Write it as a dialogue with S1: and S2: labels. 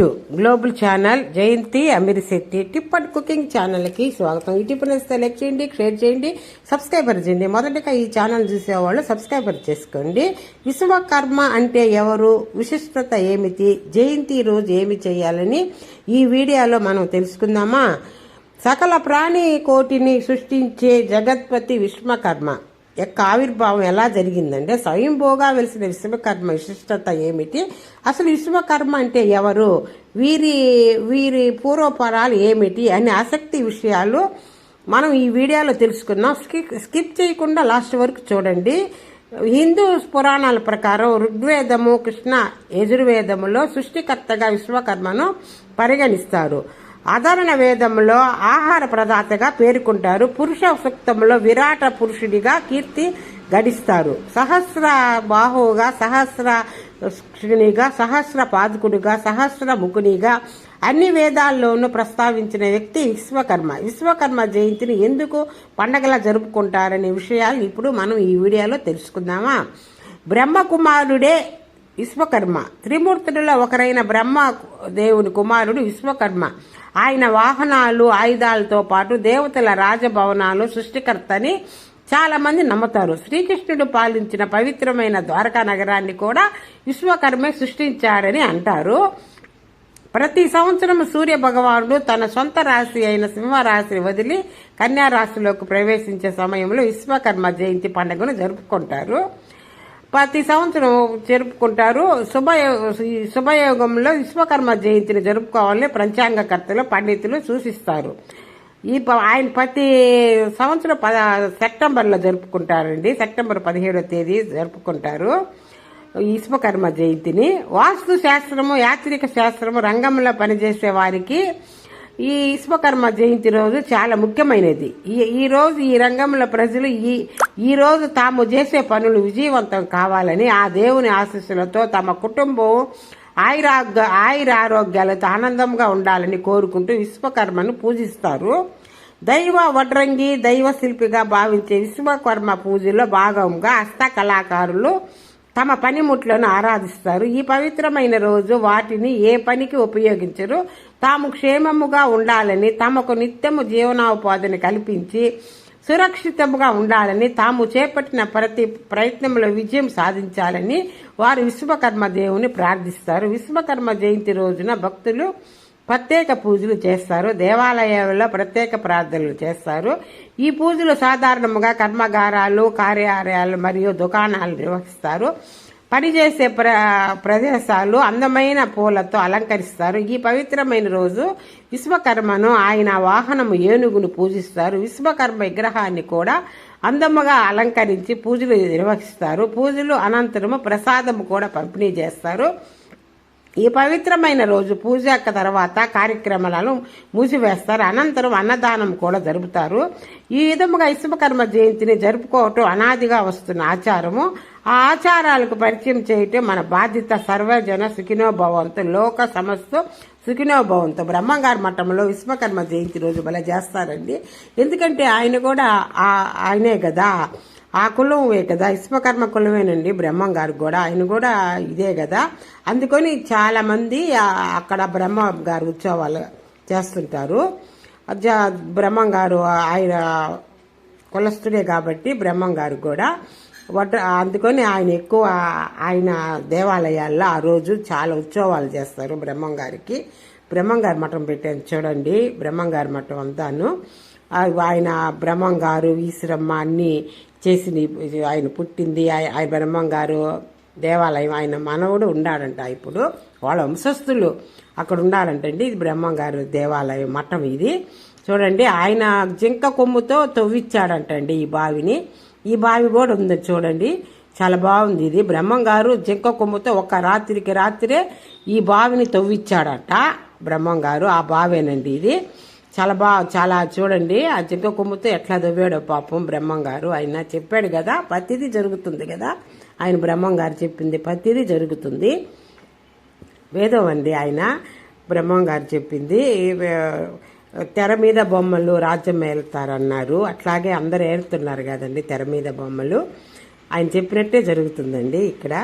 S1: To global channel Jayanthi Amirishetti tip and cooking ఛానల్కి స్వాగతం. ఈ టిప్ నచ్చితే లైక్ చేయండి షేర్ చేయండి సబ్స్క్రైబర్ చేయండి. మొదటగా ఈ ఛానల్ చూసేవాళ్ళు సబ్స్క్రైబర్ చేసుకోండి. విశ్వకర్మ అంటే ఎవరు? విశిష్టత ఏమిటి? జయంతి రోజు ఏమి చేయాలని ఈ వీడియోలో మనం తెలుసుకుందామా? సకల ప్రాణి కోటిని సృష్టించే జగత్పతి విశ్వకర్మ. యొక్క ఆవిర్భావం ఎలా జరిగిందంటే స్వయంభోగా వెలిసిన విశ్వకర్మ విశిష్టత ఏమిటి? అసలు విశ్వకర్మ అంటే ఎవరు? వీరి వీరి పూర్వపరాలు ఏమిటి? అనే ఆసక్తి విషయాలు మనం ఈ వీడియోలో తెలుసుకుందాం. స్కిప్ స్కిప్ చేయకుండా లాస్ట్ వరకు చూడండి. హిందూ పురాణాల ప్రకారం ఋగ్వేదము కృష్ణ యజుర్వేదములో సృష్టికర్తగా విశ్వకర్మను పరిగణిస్తారు. అదరణ వేదంలో ఆహార ప్రదాతగా పేర్కొంటారు. పురుష సూక్తంలో విరాట పురుషుడిగా కీర్తి గడిస్తారు. సహస్ర బాహువుగా సహస్ర శ్రేణిగా సహస్ర పాదుకుడిగా సహస్ర ముకునిగా అన్ని వేదాల్లోనూ ప్రస్తావించిన వ్యక్తి విశ్వకర్మ. విశ్వకర్మ జయంతిని ఎందుకు పండగలా జరుపుకుంటారనే విషయాలు ఇప్పుడు మనం ఈ వీడియోలో తెలుసుకుందామా? బ్రహ్మకుమారుడే విశ్వకర్మ. త్రిమూర్తులలో ఒకరైన బ్రహ్మ దేవుని కుమారుడు విశ్వకర్మ. ఆయన వాహనాలు ఆయుధాలతో పాటు దేవతల రాజభవనాలు సృష్టికర్తని చాలా మంది నమ్ముతారు. శ్రీకృష్ణుడు పాలించిన పవిత్రమైన ద్వారకా నగరాన్ని కూడా విశ్వకర్మే సృష్టించారని అంటారు. ప్రతి సంవత్సరం సూర్య భగవానుడు తన సొంత రాశి అయిన సింహరాశిని వదిలి కన్యా రాశిలోకి ప్రవేశించే సమయంలో విశ్వకర్మ జయంతి పండుగను జరుపుకుంటారు. ప్రతి సంవత్సరం జరుపుకుంటారు. శుభయో శుభయోగంలో విశ్వకర్మ జయంతిని జరుపుకోవాలని పంచాంగకర్తలు పండితులు సూచిస్తారు. ఈ ప- ఆయన ప్రతి సంవత్సరం పద సెప్టెంబర్లో జరుపుకుంటారండి. సెప్టెంబర్ పదిహేడో తేదీ జరుపుకుంటారు ఈ విశ్వకర్మ జయంతిని. వాస్తు శాస్త్రము యాత్రిక శాస్త్రము రంగంలో పనిచేసే వారికి ఈ విశ్వకర్మ జయంతి రోజు చాలా ముఖ్యమైనది. ఈ ఈ రోజు ఈ రంగంలో ప్రజలు ఈ ఈ రోజు తాము చేసే పనులు విజయవంతం కావాలని ఆ దేవుని ఆశీస్సులతో తమ కుటుంబం ఆయురాగ్య ఆయురారోగ్యాలతో ఆనందంగా ఉండాలని కోరుకుంటూ విశ్వకర్మను పూజిస్తారు. దైవ వడ్రంగి దైవ శిల్పిగా భావించే విశ్వకర్మ పూజలో భాగంగా హస్త కళాకారులు తమ పనిముట్లను ఆరాధిస్తారు. ఈ పవిత్రమైన రోజు వాటిని ఏ పనికి ఉపయోగించరు. తాము క్షేమముగా ఉండాలని తమకు నిత్యము జీవనోపాధిని కల్పించి సురక్షితంగా ఉండాలని తాము చేపట్టిన ప్రతి ప్రయత్నంలో విజయం సాధించాలని వారు విశ్వకర్మ దేవుని ప్రార్థిస్తారు. విశ్వకర్మ జయంతి రోజున భక్తులు ప్రత్యేక పూజలు చేస్తారు. దేవాలయాల్లో ప్రత్యేక ప్రార్థనలు చేస్తారు. ఈ పూజలు సాధారణంగా కర్మగారాలు కార్యాలయాలు మరియు దుకాణాలు నిర్వహిస్తారు. పనిచేసే ప్ర ప్రదేశాలు అందమైన పూలతో అలంకరిస్తారు. ఈ పవిత్రమైన రోజు విశ్వకర్మను ఆయన వాహనము ఏనుగును పూజిస్తారు. విశ్వకర్మ విగ్రహాన్ని కూడా అందముగా అలంకరించి పూజలు నిర్వహిస్తారు. పూజలు అనంతరము ప్రసాదము కూడా పంపిణీ చేస్తారు. ఈ పవిత్రమైన రోజు పూజ యొక్క తర్వాత కార్యక్రమాలను మూసివేస్తారు. అనంతరం అన్నదానం కూడా జరుపుతారు. ఈ విధముగా విశ్వకర్మ జయంతిని జరుపుకోవటం అనాదిగా వస్తున్న ఆచారము. ఆ ఆచారాలకు పరిచయం చేయటం మన బాధ్యత సర్వజన సుఖినోభవంతో లోక సమస్త సుఖినోభవంతో. బ్రహ్మంగారి మఠంలో విశ్వకర్మ జయంతి రోజు భలే చేస్తారండి. ఎందుకంటే ఆయన కూడా ఆయనే కదా. ఆ కులమే కదా విశ్వకర్మ కులమేనండి బ్రహ్మం గారు కూడా. ఆయన కూడా ఇదే కదా. అందుకని చాలా మంది అక్కడ బ్రహ్మ గారు ఉత్సవాలు చేస్తుంటారు. బ్రహ్మం గారు ఆయన కులస్తుడే కాబట్టి బ్రహ్మం గారు కూడా. వడ్ అందుకని ఆయన ఎక్కువ ఆయన దేవాలయాల్లో ఆ రోజు చాలా ఉత్సవాలు చేస్తారు బ్రహ్మం గారికి. బ్రహ్మం గారి మఠం పెట్టాను చూడండి బ్రహ్మం గారి మఠం అంతాను. ఆయన బ్రహ్మం గారు ఈశ్వరమ్మ అన్ని చేసిన ఆయన పుట్టింది ఆయన బ్రహ్మం గారు దేవాలయం ఆయన మనవుడు ఉండాడంట ఇప్పుడు. వాళ్ళ వంశస్థులు అక్కడ ఉండాలంటండి ఇది బ్రహ్మం గారు దేవాలయం మఠం ఇది. చూడండి ఆయన జింక కొమ్ముతో తవ్విచ్చాడంటండి ఈ బావిని. ఈ బావి కూడా ఉంది చూడండి చాలా బాగుంది ఇది. బ్రహ్మం గారు జింక కొమ్ముతో ఒక రాత్రికి రాత్రే ఈ బావిని తవ్విచ్చాడట బ్రహ్మం గారు. ఆ బావేనండి ఇది. చాలా బాగా చాలా చూడండి. ఆ జింక కొమ్ముతో ఎట్లా దొవ్వాడో పాపం బ్రహ్మం గారు ఆయన చెప్పాడు కదా ప్రతిదీ జరుగుతుంది కదా. ఆయన బ్రహ్మం గారు చెప్పింది ప్రతిదీ జరుగుతుంది. వేదం అండి ఆయన. బ్రహ్మం గారు చెప్పింది తెర మీద బొమ్మలు రాజ్యం ఏలుతారన్నారు అట్లాగే అందరు ఏలుతున్నారు కదండి తెర మీద బొమ్మలు. ఆయన చెప్పినట్టే జరుగుతుందండి ఇక్కడ.